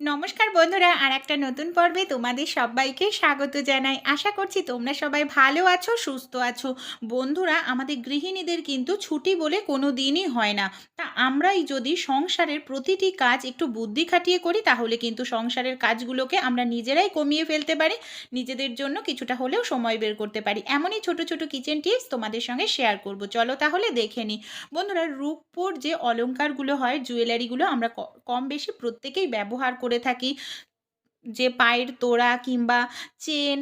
নমস্কার বন্ধুরা, আর একটা নতুন পর্বে তোমাদের সবাইকে স্বাগত জানাই। আশা করছি তোমরা সবাই ভালো আছো, সুস্থ আছো। বন্ধুরা, আমাদের গৃহিণীদের কিন্তু ছুটি বলে কোনো দিনই হয় না। তা আমরাই যদি সংসারের প্রতিটি কাজ একটু বুদ্ধি খাটিয়ে করি, তাহলে কিন্তু সংসারের কাজগুলোকে আমরা নিজেরাই কমিয়ে ফেলতে পারি। নিজেদের জন্য কিছুটা হলেও সময় বের করতে পারি। এমনই ছোট ছোট কিচেন টিপস তোমাদের সঙ্গে শেয়ার করব। চলো তাহলে দেখে নিই বন্ধুরা, রূপোর যে অলঙ্কারগুলো হয় জুয়েলারিগুলো আমরা কম বেশি প্রত্যেকেই ব্যবহার করে। থাকি। যে পায়ের তোড়া কিংবা চেন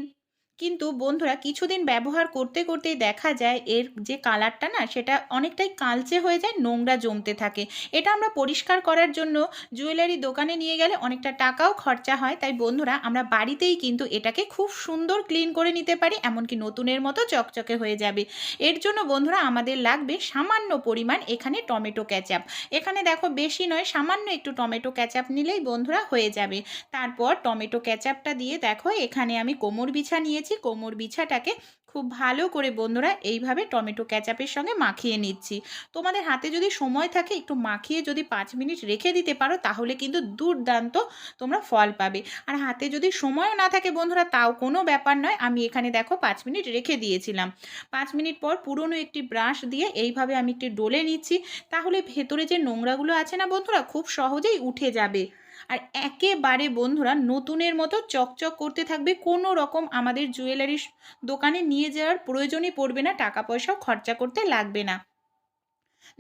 কিন্তু বন্ধুরা কিছুদিন ব্যবহার করতে করতেই দেখা যায় এর যে কালারটা না, সেটা অনেকটাই কালচে হয়ে যায়, নোংরা জমতে থাকে। এটা আমরা পরিষ্কার করার জন্য জুয়েলারি দোকানে নিয়ে গেলে অনেকটা টাকাও খরচা হয়। তাই বন্ধুরা আমরা বাড়িতেই কিন্তু এটাকে খুব সুন্দর ক্লিন করে নিতে পারি, এমনকি নতুনের মতো চকচকে হয়ে যাবে। এর জন্য বন্ধুরা আমাদের লাগবে সামান্য পরিমাণ এখানে টমেটো ক্যাচাপ। এখানে দেখো বেশি নয়, সামান্য একটু টমেটো ক্যাচাপ নিলেই বন্ধুরা হয়ে যাবে। তারপর টমেটো ক্যাচাপটা দিয়ে দেখো, এখানে আমি কোমর বিছা নিয়েছি কোমর বিছাটাকে খুব ভালো করে বন্ধুরা এইভাবে টমেটো ক্যাচাপের সঙ্গে মাখিয়ে নিচ্ছি। তোমাদের হাতে যদি সময় থাকে একটু মাখিয়ে যদি পাঁচ মিনিট রেখে দিতে পারো, তাহলে কিন্তু দুর্দান্ত তোমরা ফল পাবে। আর হাতে যদি সময়ও না থাকে বন্ধুরা, তাও কোনো ব্যাপার নয়, আমি এখানে দেখো পাঁচ মিনিট রেখে দিয়েছিলাম। পাঁচ মিনিট পর পুরনো একটি ব্রাশ দিয়ে এইভাবে আমি একটি ডলে নিচ্ছি, তাহলে ভেতরে যে নোংরাগুলো আছে না বন্ধুরা, খুব সহজেই উঠে যাবে। আর একেবারে বন্ধুরা নতুনের মতো চকচক করতে থাকবে, কোনো রকম আমাদের জুয়েলারি দোকানে নিয়ে যাওয়ার প্রয়োজনই পড়বে না, টাকা পয়সাও খরচা করতে লাগবে না।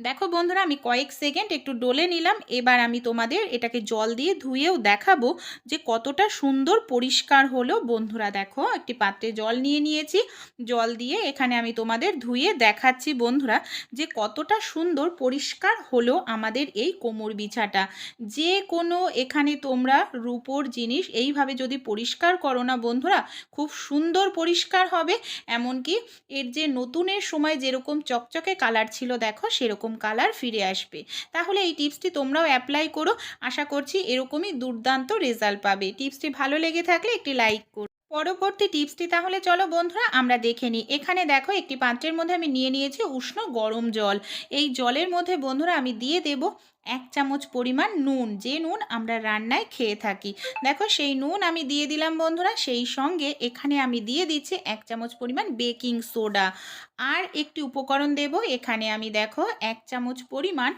দেখো বন্ধুরা, আমি কয়েক সেকেন্ড একটু ডলে নিলাম। এবার আমি তোমাদের এটাকে জল দিয়ে ধুয়েও দেখাবো যে কতটা সুন্দর পরিষ্কার হলো। বন্ধুরা, দেখো, একটি পাত্রে জল নিয়ে নিয়েছি। জল দিয়ে এখানে আমি তোমাদের ধুয়ে দেখাচ্ছি বন্ধুরা যে কতটা সুন্দর পরিষ্কার হলো আমাদের এই কোমর বিছাটা। যে কোনো এখানে তোমরা রূপোর জিনিস এইভাবে যদি পরিষ্কার করো না বন্ধুরা, খুব সুন্দর পরিষ্কার হবে। এমনকি এর যে নতুনের সময় যেরকম চকচকে কালার ছিল, দেখো, সেরকম কালার ফিরে আসবে। তাহলে এই টিপসটি তোমরাও অ্যাপ্লাই করো। আশা করছি এরকমই দুর্দান্ত রেজাল্ট পাবে। টিপসটি ভালো লেগে থাকলে একটি লাইক করো। পরবর্তী টিপসটি তাহলে চলো বন্ধুরা, আমরা দেখে নিই। এখানে দেখো একটি পাত্রের মধ্যে আমি নিয়ে নিয়েছি উষ্ণ গরম জল। এই জলের মধ্যে বন্ধুরা আমি দিয়ে দেব এক চামচ পরিমাণ নুন, যে নুন আমরা রান্নায় খেয়ে থাকি। দেখো সেই নুন আমি দিয়ে দিলাম বন্ধুরা, সেই সঙ্গে এখানে আমি দিয়ে দিচ্ছি এক চামচ পরিমাণ বেকিং সোডা। আর একটি উপকরণ দেব, এখানে আমি দেখো এক চামচ পরিমাণ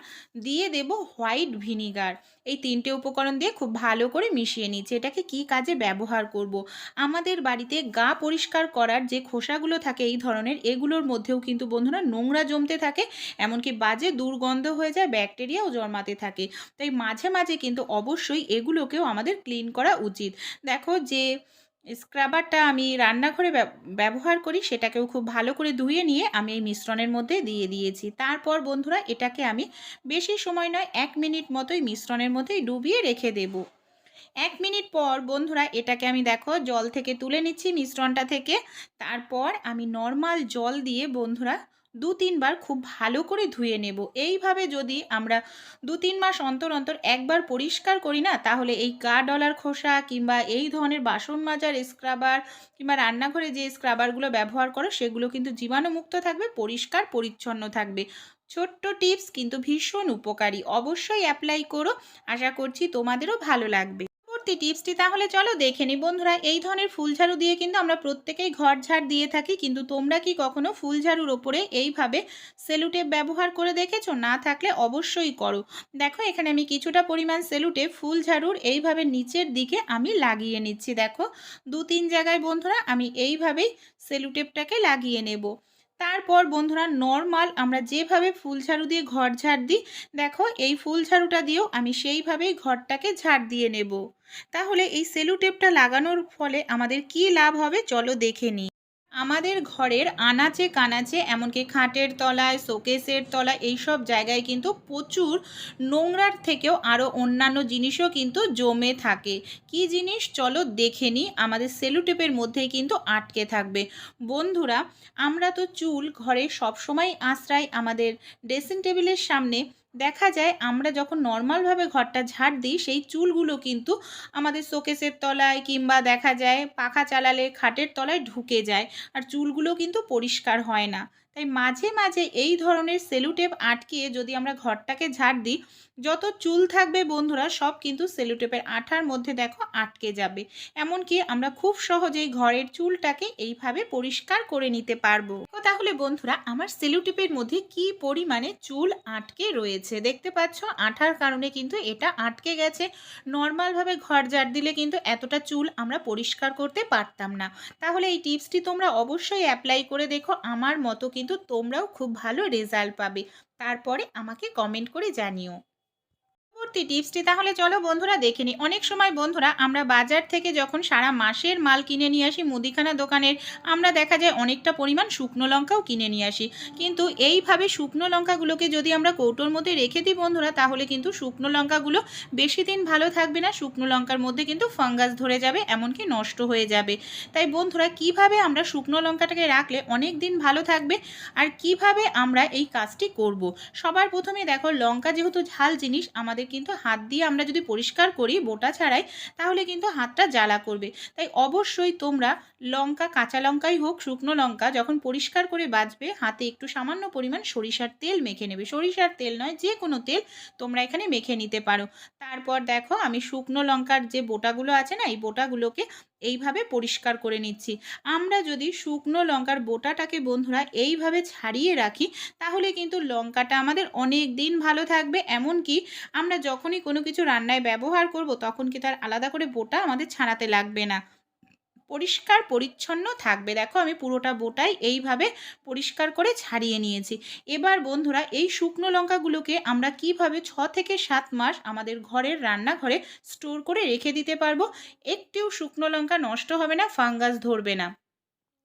দিয়ে দেব হোয়াইট ভিনিগার। এই তিনটে উপকরণ দিয়ে খুব ভালো করে মিশিয়ে নিচ্ছি, এটাকে কি কাজে ব্যবহার করব। আমাদের বাড়িতে গা পরিষ্কার করার যে খোসাগুলো থাকে এই ধরনের, এগুলোর মধ্যেও কিন্তু বন্ধুরা নোংরা জমতে থাকে, এমনকি বাজে দুর্গন্ধ হয়ে যায়, ব্যাকটেরিয়াও জন্মাতে থাকে। তাই মাঝে মাঝে কিন্তু অবশ্যই এগুলোকেও আমাদের ক্লিন করা উচিত। দেখো যে স্ক্রাবারটা আমি রান্নাঘরে ব্যবহার করি, সেটাকেও খুব ভালো করে ধুয়ে নিয়ে আমি এই মিশ্রণের মধ্যে দিয়ে দিয়েছি। তারপর বন্ধুরা, এটাকে আমি বেশি সময় নয়, এক মিনিট মতোই মিশ্রণের মধ্যেই ডুবিয়ে রেখে দেব। এক মিনিট পর বন্ধুরা, এটাকে আমি দেখো জল থেকে তুলে নিচ্ছি মিশ্রণটা থেকে। তারপর আমি নর্মাল জল দিয়ে বন্ধুরা দু তিনবার খুব ভালো করে ধুয়ে নেব। এইভাবে যদি আমরা দু তিন মাস অন্তর অন্তর একবার পরিষ্কার করি না, তাহলে এই গা ডলার খোসা কিংবা এই ধরনের বাসন মাজার স্ক্রাবার কিংবা রান্নাঘরে যে স্ক্রাবারগুলো ব্যবহার করো, সেগুলো কিন্তু জীবাণুমুক্ত থাকবে, পরিষ্কার পরিচ্ছন্ন থাকবে। ছোট্ট টিপস কিন্তু ভীষণ উপকারী। অবশ্যই অ্যাপ্লাই করো। আশা করছি তোমাদেরও ভালো লাগবে। পরবর্তী টিপসটি তাহলে চলো দেখে নি। বন্ধুরা, এই ধরনের ফুল ঝাড়ু দিয়ে কিন্তু আমরা প্রত্যেকেই ঘর ঝাড় দিয়ে থাকি, কিন্তু তোমরা কি কখনো ফুল ঝাড়ুর ওপরে এইভাবে সেলুটেপ ব্যবহার করে দেখেছ? না থাকলে অবশ্যই করো। দেখো, এখানে আমি কিছুটা পরিমাণ সেলুটেপ ফুল ঝাড়ুর এইভাবে নিচের দিকে আমি লাগিয়ে নিচ্ছি। দেখো দু তিন জায়গায় বন্ধুরা, আমি এইভাবেই সেলুটেপটাকে লাগিয়ে নেব। তারপর বন্ধুরা নর্মাল আমরা যেভাবে ফুল ঝাড়ু দিয়ে ঘর ঝাড় দিই, দেখো এই ফুল ঝাড়ুটা দিয়েও আমি সেইভাবেই ঘরটাকে ঝাড় দিয়ে নেব। তাহলে এই সেলুটেপটা লাগানোর ফলে আমাদের কি লাভ হবে? চলো দেখে নিই। আমাদের ঘরের আনাচে কানাচে, এমনকি খাটের তলায়, শোকেসের তলায় এইসব জায়গায় কিন্তু প্রচুর নোংরার থেকেও আরও অন্যান্য জিনিসও কিন্তু জমে থাকে। কি জিনিস? চলো দেখে নিই আমাদের সেলুটেপের মধ্যেই কিন্তু আটকে থাকবে। বন্ধুরা, আমরা তো চুল ঘরে সবসময় আশ্রয় আমাদের ড্রেসিং টেবিলের সামনে দেখা যায় আমরা যখন নর্মালভাবে ঘরটা ঝাড় দিই, সেই চুলগুলো কিন্তু আমাদের শোকেসের তলায় কিংবা দেখা যায় পাখা চালালে খাটের তলায় ঢুকে যায়। আর চুলগুলো কিন্তু পরিষ্কার হয় না। তাই মাঝে মাঝে এই ধরনের সেলুটেপ আটকিয়ে যদি আমরা ঘরটাকে ঝাড় দিই, যত চুল থাকবে বন্ধুরা সব কিন্তু সেলুটেপের আঠার মধ্যে দেখো আটকে যাবে। এমনকি আমরা খুব সহজেই ঘরের চুলটাকে এইভাবে পরিষ্কার করে নিতে পারব। তো তাহলে বন্ধুরা, আমার সেলুটেপের মধ্যে কি পরিমাণে চুল আটকে রয়েছে? দেখতে পাচ্ছ, আঠার কারণে কিন্তু এটা আটকে গেছে। নর্মালভাবে ঘর ঝাড় দিলে কিন্তু এতটা চুল আমরা পরিষ্কার করতে পারতাম না। তাহলে এই টিপসটি তোমরা অবশ্যই অ্যাপ্লাই করে দেখো। আমার মতো কিন্তু তোমরাও খুব ভালো রেজাল্ট পাবে। তারপরে আমাকে কমেন্ট করে জানিও। পরবর্তী টিপসটি, তাহলে চলো বন্ধুরা দেখে নিই। অনেক সময় বন্ধুরা আমরা বাজার থেকে যখন সারা মাসের মাল কিনে নিয়ে আসি, মুদিখানা দোকানের, আমরা দেখা যায় অনেকটা পরিমাণ শুকনো লঙ্কাও কিনে নিয়ে আসি। কিন্তু এইভাবে শুকনো লঙ্কাগুলোকে যদি আমরা কৌটোর মধ্যে রেখে দিই বন্ধুরা, তাহলে কিন্তু শুকনো লঙ্কাগুলো বেশি দিন ভালো থাকবে না। শুকনো লঙ্কার মধ্যে কিন্তু ফাঙ্গাস ধরে যাবে, এমনকি নষ্ট হয়ে যাবে। তাই বন্ধুরা, কীভাবে আমরা শুকনো লঙ্কাটাকে রাখলে অনেক দিন ভালো থাকবে আর কীভাবে আমরা এই কাজটি করব। সবার প্রথমে দেখো, লঙ্কা যেহেতু ঝাল জিনিস, আমাদের কিন্তু হাত দিয়ে আমরা যদি পরিষ্কার করি বোটা ছাড়াই, তাহলে কিন্তু হাতটা জ্বালা করবে। তাই অবশ্যই তোমরা লঙ্কা, কাঁচা লঙ্কাই হোক, শুকনো লঙ্কা যখন পরিষ্কার করে বাজবে, হাতে একটু সামান্য পরিমাণ সরিষার তেল মেখে নেবে। সরিষার তেল নয়, যে কোনো তেল তোমরা এখানে মেখে নিতে পারো। তারপর দেখো আমি শুকনো লঙ্কার যে বোটাগুলো আছে না, এই বোটাগুলোকে এইভাবে পরিষ্কার করে নিচ্ছি। আমরা যদি শুকনো লঙ্কার বোটাটাকে বন্ধুরা এইভাবে ছাড়িয়ে রাখি, তাহলে কিন্তু লঙ্কাটা আমাদের অনেক দিন ভালো থাকবে। এমনকি আমরা যখনই কোনো কিছু রান্নায় ব্যবহার করব, তখন কি তার আলাদা করে বোটা আমাদের ছাড়াতে লাগবে না। পরিষ্কার পরিচ্ছন্ন থাকবে। দেখো আমি পুরোটা বোটাই এইভাবে পরিষ্কার করে ছাড়িয়ে নিয়েছি। এবার বন্ধুরা, এই শুকনো লঙ্কাগুলোকে আমরা কীভাবে ছ থেকে সাত মাস আমাদের ঘরের রান্নাঘরে স্টোর করে রেখে দিতে পারব? একটিও শুকনো লঙ্কা নষ্ট হবে না, ফাঙ্গাস ধরবে না।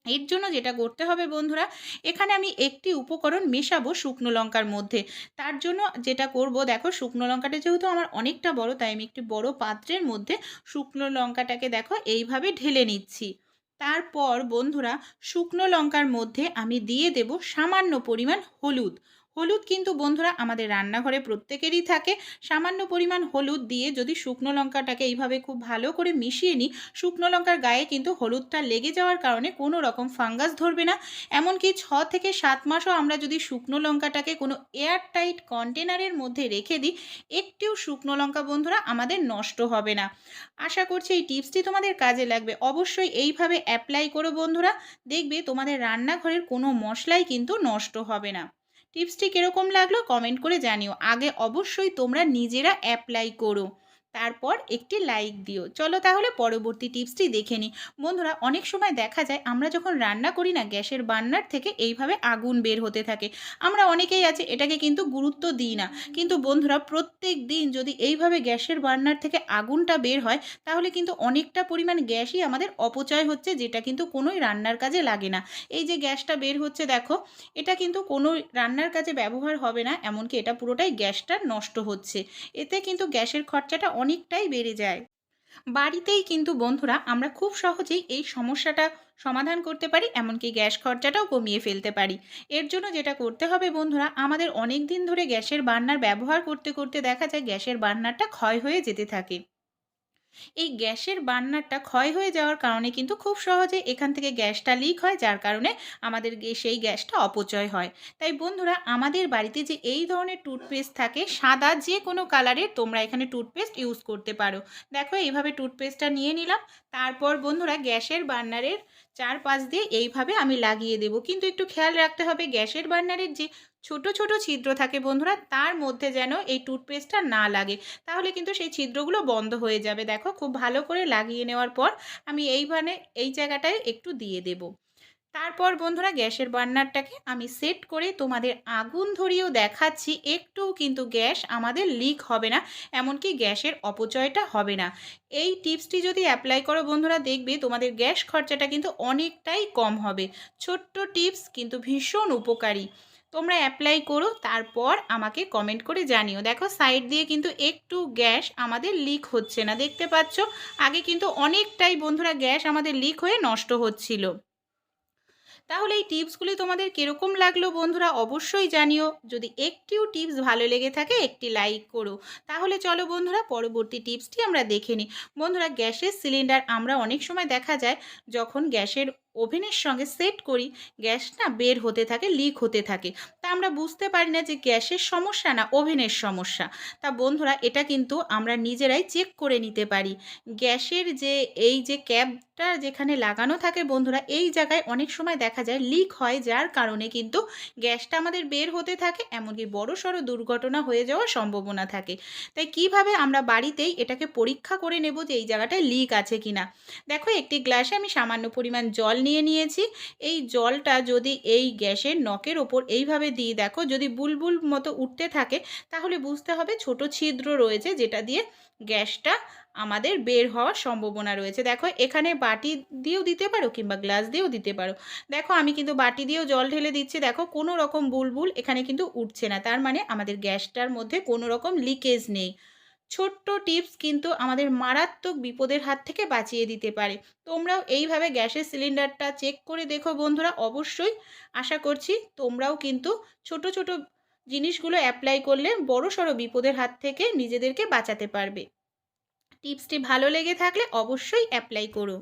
এর জন্য যেটা করতে হবে বন্ধুরা, এখানে আমি একটি উপকরণ মেশাবো শুকনো লঙ্কার মধ্যে। তার জন্য যেটা করব, দেখো শুকনো লঙ্কাটা যেহেতু আমার অনেকটা বড়, তাই আমি একটি বড় পাত্রের মধ্যে শুকনো লঙ্কাটাকে দেখো এইভাবে ঢেলে নিচ্ছি। তারপর বন্ধুরা, শুকনো লঙ্কার মধ্যে আমি দিয়ে দেব সামান্য পরিমাণ হলুদ। হলুদ কিন্তু বন্ধুরা আমাদের রান্নাঘরে প্রত্যেকেরই থাকে। সামান্য পরিমাণ হলুদ দিয়ে যদি শুকনো লঙ্কাটাকে এইভাবে খুব ভালো করে মিশিয়ে নিই, শুকনো লঙ্কার গায়ে কিন্তু হলুদটা লেগে যাওয়ার কারণে কোনো রকম ফাঙ্গাস ধরবে না। এমনকি ছ থেকে সাত মাসও আমরা যদি শুকনো লঙ্কাটাকে কোনো এয়ার টাইট কন্টেনারের মধ্যে রেখে দিই, একটিও শুকনো লঙ্কা বন্ধুরা আমাদের নষ্ট হবে না। আশা করছি এই টিপসটি তোমাদের কাজে লাগবে। অবশ্যই এইভাবে অ্যাপ্লাই করো বন্ধুরা। দেখবে তোমাদের রান্নাঘরের কোনো মশলাই কিন্তু নষ্ট হবে না। টিপসটি কীরকম লাগল কমেন্ট করে জানিও। আগে অবশ্যই তোমরা নিজেরা অ্যাপ্লাই করো। তারপর একটি লাইক দিও। চলো তাহলে পরবর্তী টিপসটি দেখে নিই। বন্ধুরা, অনেক সময় দেখা যায় আমরা যখন রান্না করি না, গ্যাসের বান্নার থেকে এইভাবে আগুন বের হতে থাকে। আমরা অনেকেই আছে, এটাকে কিন্তু গুরুত্ব দিই না। কিন্তু বন্ধুরা, প্রত্যেক দিন যদি এইভাবে গ্যাসের বার্নার থেকে আগুনটা বের হয়, তাহলে কিন্তু অনেকটা পরিমাণ গ্যাসই আমাদের অপচয় হচ্ছে, যেটা কিন্তু কোনোই রান্নার কাজে লাগে না। এই যে গ্যাসটা বের হচ্ছে, দেখো, এটা কিন্তু কোনো রান্নার কাজে ব্যবহার হবে না, এমনকি এটা পুরোটাই গ্যাসটা নষ্ট হচ্ছে। এতে কিন্তু গ্যাসের খরচাটা অনেকটাই বেড়ে যায়। বাড়িতেই কিন্তু বন্ধুরা আমরা খুব সহজেই এই সমস্যাটা সমাধান করতে পারি, এমনকি গ্যাস খরচাটাও কমিয়ে ফেলতে পারি। এর জন্য যেটা করতে হবে বন্ধুরা, আমাদের অনেক দিন ধরে গ্যাসের বার্নার ব্যবহার করতে করতে দেখা যায় গ্যাসের বার্নারটা ক্ষয় হয়ে যেতে থাকে। এই গ্যাসের বার্নারটা ক্ষয় হয়ে যাওয়ার কারণে কিন্তু খুব সহজে এখান থেকে গ্যাসটা লিক হয়, যার কারণে আমাদের সেই গ্যাসটা অপচয় হয়। তাই বন্ধুরা, আমাদের বাড়িতে যে এই ধরনের টুথপেস্ট থাকে, সাদা যে কোনো কালারের তোমরা এখানে টুথপেস্ট ইউজ করতে পারো। দেখো, এইভাবে টুথপেস্টটা নিয়ে নিলাম। তারপর বন্ধুরা, গ্যাসের বার্নারের চারপাশ দিয়ে এইভাবে আমি লাগিয়ে দেব। কিন্তু একটু খেয়াল রাখতে হবে, গ্যাসের বার্নারের যে ছোট ছোট ছিদ্র থাকে বন্ধুরা, তার মধ্যে যেন এই টুথপেস্টটা না লাগে। তাহলে কিন্তু সেই ছিদ্রগুলো বন্ধ হয়ে যাবে। দেখো, খুব ভালো করে লাগিয়ে নেওয়ার পর আমি এই এইভাবে এই জায়গাটায় একটু দিয়ে দেব। তারপর বন্ধুরা, গ্যাসের বার্নারটাকে আমি সেট করে তোমাদের আগুন ধরিয়েও দেখাচ্ছি। একটুও কিন্তু গ্যাস আমাদের লিক হবে না, এমনকি গ্যাসের অপচয়টা হবে না। এই টিপসটি যদি অ্যাপ্লাই করো বন্ধুরা, দেখবে তোমাদের গ্যাস খরচাটা কিন্তু অনেকটাই কম হবে। ছোট্ট টিপস কিন্তু ভীষণ উপকারী। তোমরা অ্যাপ্লাই করো, তারপর আমাকে কমেন্ট করে জানিও। দেখো সাইড দিয়ে কিন্তু একটু গ্যাস আমাদের লিক হচ্ছে না। দেখতে পাচ্ছ? আগে কিন্তু অনেকটাই বন্ধুরা গ্যাস আমাদের লিক হয়ে নষ্ট হচ্ছিল। তাহলে এই টিপসগুলি তোমাদের কীরকম লাগল বন্ধুরা? অবশ্যই জানিও। যদি একটিও টিপস ভালো লেগে থাকে, একটি লাইক করো। তাহলে চলো বন্ধুরা, পরবর্তী টিপসটি আমরা দেখে নিই। বন্ধুরা, গ্যাসের সিলিন্ডার আমরা অনেক সময় দেখা যায়, যখন গ্যাসের ওভেনের সঙ্গে সেট করি, গ্যাস না বের হতে থাকে, লিক হতে থাকে। তা আমরা বুঝতে পারি না যে গ্যাসের সমস্যা না ওভেনের সমস্যা। তা বন্ধুরা, এটা কিন্তু আমরা নিজেরাই চেক করে নিতে পারি। গ্যাসের যে এই যে ক্যাপটা যেখানে লাগানো থাকে বন্ধুরা, এই জায়গায় অনেক সময় দেখা যায় লিক হয়, যার কারণে কিন্তু গ্যাসটা আমাদের বের হতে থাকে, এমনকি বড় সড়ো দুর্ঘটনা হয়ে যাওয়ার সম্ভাবনা থাকে। তাই কীভাবে আমরা বাড়িতেই এটাকে পরীক্ষা করে নেব যে এই জায়গাটায় লিক আছে কিনা? দেখো, একটি গ্লাসে আমি সামান্য পরিমাণ জল নিয়ে নিয়েছি। এই জলটা যদি এই গ্যাসের নখের ওপর এইভাবে দিয়ে দেখো যদি বুলবুল মতো উঠতে থাকে, তাহলে বুঝতে হবে ছোট ছিদ্র রয়েছে যেটা দিয়ে গ্যাসটা আমাদের বের হওয়ার সম্ভাবনা রয়েছে। দেখো এখানে বাটি দিয়েও দিতে পারো কিংবা গ্লাস দিয়েও দিতে পারো। দেখো আমি কিন্তু বাটি দিয়েও জল ঢেলে দিচ্ছি। দেখো কোনো রকম বুলবুল এখানে কিন্তু উঠছে না। তার মানে আমাদের গ্যাসটার মধ্যে কোনো রকম লিকেজ নেই। ছোট্ট টিপস কিন্তু আমাদের মারাত্মক বিপদের হাত থেকে বাঁচিয়ে দিতে পারে। তোমরাও এইভাবে গ্যাসের সিলিন্ডারটা চেক করে দেখো বন্ধুরা, অবশ্যই আশা করছি তোমরাও কিন্তু ছোট ছোট জিনিসগুলো অ্যাপ্লাই করলে বড়, সড়ো বিপদের হাত থেকে নিজেদেরকে বাঁচাতে পারবে। টিপসটি ভালো লেগে থাকলে অবশ্যই অ্যাপ্লাই করো।